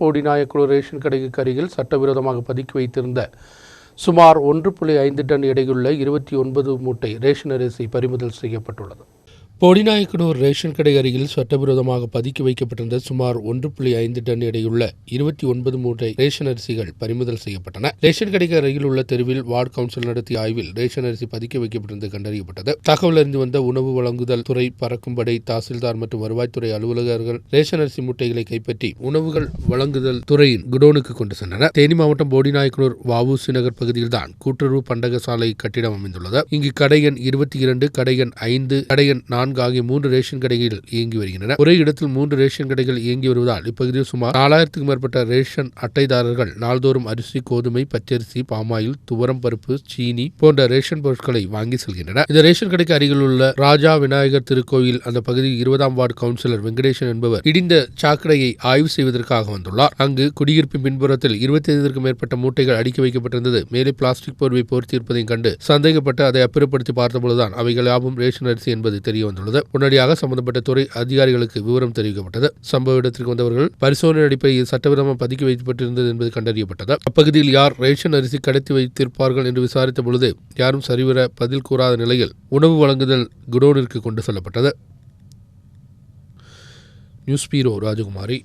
போடிநாயக்குழு ration கடைக்கு அருகில் சட்டவிரோதமாக பதுக்கி வைத்திருந்த சுமார் ஒன்று புள்ளி ஐந்து டன் எடையுள்ள இருபத்தி ஒன்பது மூட்டை ரேஷன் அரிசி பறிமுதல் செய்யப்பட்டுள்ளது. போடிநாயக்கனூர் ரேஷன் கடை அருகில் சட்டவிரோதமாக பதுக்கி வைக்கப்பட்டிருந்த சுமார் ஒன்று புள்ளி ஐந்து டன் எடையுள்ள இருபத்தி ஒன்பது மூட்டை ரேஷன் அரிசிகள் பறிமுதல் செய்யப்பட்டன. ரேஷன் கடைக்கு அருகில் உள்ள தெருவில் வார்டு கவுன்சில் நடத்திய ஆய்வில் ரேஷன் அரிசி பதுக்கி வைக்கப்பட்டிருந்து கண்டறியப்பட்டது. தகவல் அறிந்து வந்த உணவு வழங்குதல் துறை பறக்கும்படை தாசில்தார் மற்றும் வருவாய்த்துறை அலுவலகர்கள் ரேஷன் அரிசி மூட்டைகளை கைப்பற்றி உணவுகள் வழங்குதல் துறையின் குடோனுக்கு கொண்டு சென்றனர். தேனி மாவட்டம் போடிநாயக்கனூர் வவுசி நகர் பகுதியில்தான் கூட்டுறவு பண்டகசாலை கட்டிடம் அமைந்துள்ளது. இங்கு கடையன் இருபத்தி இரண்டு கடையன் ஐந்து கடையன் நான்கு நான்கு ஆகிய மூன்று ரேஷன் கடைகள் இயங்கி வருகின்றன. ஒரே இடத்தில் மூன்று ரேஷன் கடைகள் இயங்கி வருவதால் இப்பகுதியில் சுமார் நாலாயிரத்துக்கும் மேற்பட்ட ரேஷன் அட்டைதாரர்கள் நாள்தோறும் அரிசி கோதுமை பச்சரிசி பாமாயில் துவரம் பருப்பு சீனி போன்ற ரேஷன் பொருட்களை வாங்கி செல்கின்றனர் இந்த ரேஷன் கடைக்கு அருகில் உள்ள ராஜா விநாயகர் திருக்கோயில் அந்த பகுதியில் இருபதாம் வார்டு கவுன்சிலர் வெங்கடேசன் என்பவர் இடிந்த சாக்கடையை ஆய்வு செய்வதற்காக வந்துள்ளார். அங்கு குடியிருப்பின் பின்புறத்தில் இருபத்தி ஐந்திற்கும் மேற்பட்ட மூட்டைகள் அடுக்கி வைக்கப்பட்டிருந்தது. மேலே பிளாஸ்டிக் போர்வை போர்த்தியிருப்பதையும் கண்டு சந்தேகப்பட்டு அதை அப்புறப்படுத்தி பார்த்தபோதுதான் அவைகள் யாவும் ரேஷன் அரிசி என்பது தெரிய வந்தது வந்துள்ளது உடனடியாக சம்பந்தப்பட்ட துறை அதிகாரிகளுக்கு விவரம் தெரிவிக்கப்பட்டது. சம்பவ இடத்திற்கு வந்தவர்கள் பரிசோதனை அடிப்படையில் சட்டவிரோதமாக பதுக்கி வைக்கப்பட்டிருந்தது என்பது கண்டறியப்பட்டது. அப்பகுதியில் யார் ரேஷன் அரிசி கடத்தி வைத்திருப்பார்கள் என்று விசாரித்த பொழுது யாரும் சரிவர பதில் கூறாத நிலையில் உணவு வழங்குதல் குடோனிற்கு கொண்டு செல்லப்பட்டது. News bureau Rajakumari.